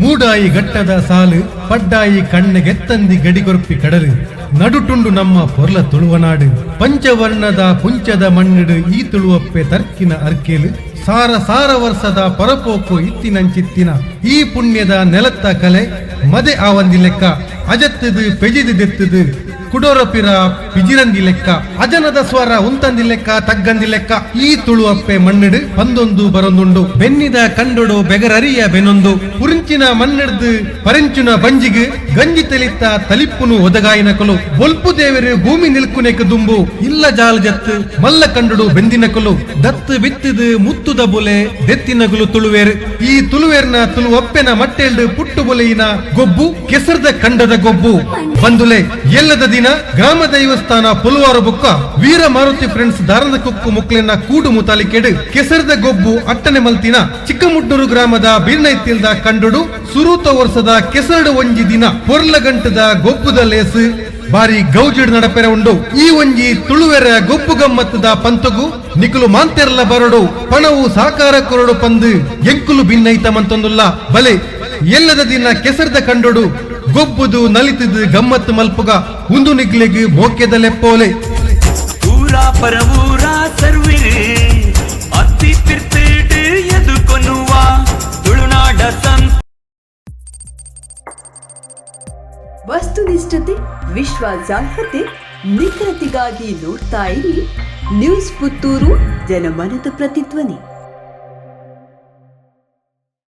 ಮೂಡಾಯಿ ಗಟ್ಟದ ಸಾಲು, ಪಡ್ಡಾಯಿ ಕಣ್ಣೆಗೆತ್ತಂದಿ ಗಡಿಗೊರ್ಪಿ ಕಡಲು. ನಡುಟುಂಡು ನಮ್ಮ ಪೊರ್ಲ ತುಳುವನಾಡು ಪಂಚವರ್ಣದ ಪುಂಚದ ಮಣ್ಣಿಡು ಈ ತುಳುವಪ್ಪೆ ತರ್ಕಿನ ಅರ್ಕೇಲು. ಸಾರ ಸಾರ ವರ್ಷದ ಪರಪೋಕು ಇತ್ತಿನಂಚಿತ್ತಿನ ಈ ಪುಣ್ಯದ ನೆಲತ್ತ ಕಲೆ. ಮದೆ ಆವಂದಿ ಲೆಕ್ಕ, ಅಜತ್ತದು, ಪೆಜಿದು ದೆತ್ತದು. ಕುಡೋರಪಿರ ಬಿಜಿರಂದಿ ಲೆಕ್ಕ, ಅಜನದ ಸ್ವರ ಉಂತಂದಿ ಲೆಕ್ಕ, ತಗ್ಗಂದಿ ಲೆಕ್ಕ, ಈ ತುಳುವಪ್ಪೆ ಮಣ್ಣಿಡು ಬಂದೊಂದು ಬರೊಂದುಂಡು. ಬೆನ್ನಿದ ಕಂಡೊಡು ಬೆಗರರಿಯ ಬೆನೊಂದು. ಪುರಿಂಚಿನ ಮಣ್ಣಿಡ್ದು ಪರೆಂಚುನ ಬಂಜಿಗೆ, ಗಂಜಿ ತೆಲಿತ ತಲಿಪ್ಪುನು ಒದಗಾಯಿನ ಕೊಲು. ಬೊಲ್ಪು ದೇವರು ಭೂಮಿ ನಿಲ್ಕುನೆಕ ದುಂಬು, ಇಲ್ಲ ಜಾಲ ಜತ್ತು ಮಲ್ಲ ಕಂಡುಡು ಬೆಂದಿನ ಕೊಲು. ದತ್ತು ಬಿತ್ತಿದು ಮುತ್ತುದ ಬುಲೆ ದೆತ್ತಿನಗುಲು ತುಳುವೇರು. ಈ ತುಳುವೇರ್ನ ತುಳುವಪ್ಪೆನ ಮಟ್ಟೆಲ್ಡು ಪುಟ್ಟು ಬುಲೆಯಿನ ಗೊಬ್ಬು, ಕೆಸರದ ಕಂಡದ ಗೊಬ್ಬು. ಬಂದುಲೆ, ಎಲ್ಲದ ದಿನ ಗ್ರಾಮ ದೈವಸ್ಥಾನ ಪುಲ್ವಾರು ಬುಕ್ಕ ವೀರ ಮಾರುತಿ ಫ್ರೆಂಡ್ಸ್ ದಾರದ ಕುಕ್ಕು ಮುಕ್ಲೆನ ಕೂಡು ಮುತಾಲಿಕೆಡು ಕೆಸರದ ಗೊಬ್ಬು ಅಟ್ಟನೆ ಮಲ್ತಿನ ಚಿಕ್ಕಮುಡ್ಡೂರು ಗ್ರಾಮದ ಬೀರ್ನೈತಿಲ್ದ ಕಂಡುಡು ಸುರೂತ ವರ್ಷದ ಕೆಸರಡು ಒಂಜಿ ದಿನ ಪೊರ್ಲಗಂಟದ ಗೊಬ್ಬುದ ಲೇಸು. ಬಾರಿ ಗೌಜಿಡ್ ನಡಪೆರ ಉಂಡು. ಈ ಒಂಜಿ ತುಳುವೆರ ಗೊಬ್ಬು ಗಮ್ಮತ್ತದ ಪಂತಗು ನಿಕುಲು ಮಾಂತೆರ್ಲ ಬರಡು, ಪಣವು ಸಾಕಾರ ಕೊರಡು ಪಂದು, ಎಂಕುಲು ಭಿನ್ನೈತ ಮಂತೊಂದುಲ್ಲ. ಬಲೆ ಎಲ್ಲದ ದಿನ ಕೆಸರ್ದ ಕಂಡೊಡು ಗೊಬ್ಬುದು ನಲಿತದು ಗಮ್ಮತ್ತು ಮಲ್ಪುಗ ಉಂದು ನಿಗ್ಲಿಗೆ ಮೋಕ್ಯದ ಲೆಪ್ಪೋಲೆ ಊರಾ ಪರವೂರ ಅತಿ ಅತ್ತಿ ತಿರ್ತಿಡು ಎದುಕೊನ್ನುವ ತುಳುನಾಡ ಸಂ ವಸ್ತುನಿಷ್ಠತೆ ವಿಶ್ವಾಸಾರ್ಹತೆ ನಿಖರತೆಗಾಗಿ ನೋಡ್ತಾ ಇರಿ. ನ್ಯೂಸ್ ಪುತ್ತೂರು ಜನಮನದ ಪ್ರತಿಧ್ವನಿ.